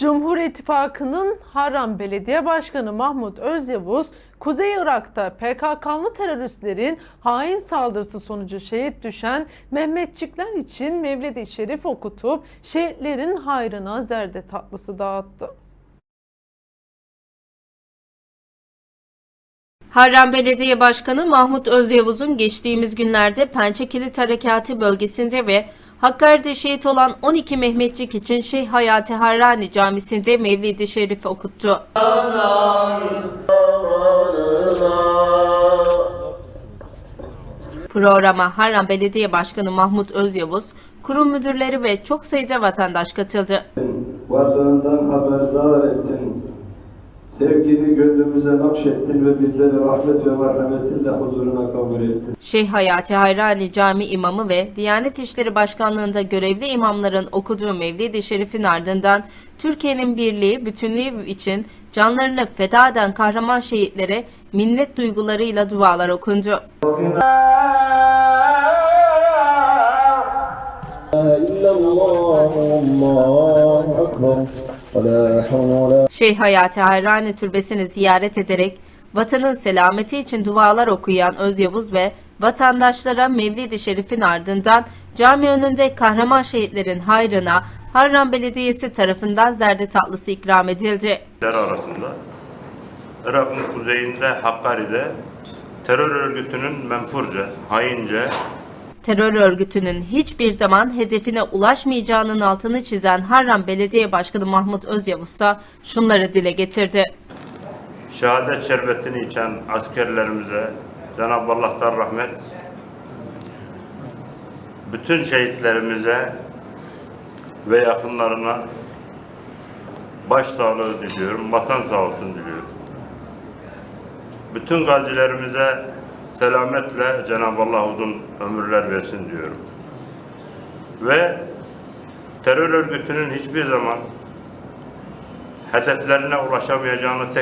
Cumhur İttifakı'nın Harran Belediye Başkanı Mahmut Özyavuz, Kuzey Irak'ta PKK'lı teröristlerin hain saldırısı sonucu şehit düşen Mehmetçikler için Mevlid-i Şerif okutup şehitlerin hayrına zerde tatlısı dağıttı. Harran Belediye Başkanı Mahmut Özyavuz'un geçtiğimiz günlerde Pençekilit Harekatı bölgesinde ve Hakkari'de şehit olan 12 Mehmetçik için Şeyh Hayati Harrani Camisi'nde Mevlid-i Şerif okuttu. Programa Harran Belediye Başkanı Mahmut Özyavuz, kurum müdürleri ve çok sayıda vatandaş katıldı. varlığından haberdar ettin. Sevgini gönlümüze nakşettin ve bizleri rahmet ve merhametinle huzuruna kabul ettin. Şeyh Hayati Hayrani Cami İmamı ve Diyanet İşleri Başkanlığı'nda görevli imamların okuduğu Mevlid-i Şerif'in ardından Türkiye'nin birliği, bütünlüğü için canlarını feda eden kahraman şehitlere minnet duygularıyla dualar okundu. Şeyh Hayati Hayrani Türbesi'ni ziyaret ederek vatanın selameti için dualar okuyan Öz Yavuz ve vatandaşlara Mevlid-i Şerif'in ardından cami önünde kahraman şehitlerin hayrına Harran Belediyesi tarafından zerde tatlısı ikram edildi. arasında Irak'ın kuzeyinde Hakkari'de terör örgütünün menfurca, haince Terör örgütünün hiçbir zaman hedefine ulaşmayacağının altını çizen Harran Belediye Başkanı Mahmut Özyavuz ise şunları dile getirdi. şehadet şerbetini içen askerlerimize Cenab-ı Allah'tan rahmet, bütün şehitlerimize ve yakınlarına başsağlığı diliyorum, vatan sağ olsun diliyorum. Bütün gazilerimize selametle Cenab-ı Allah uzun ömürler versin diyorum. Ve terör örgütünün hiçbir zaman hedeflerine ulaşamayacağını tek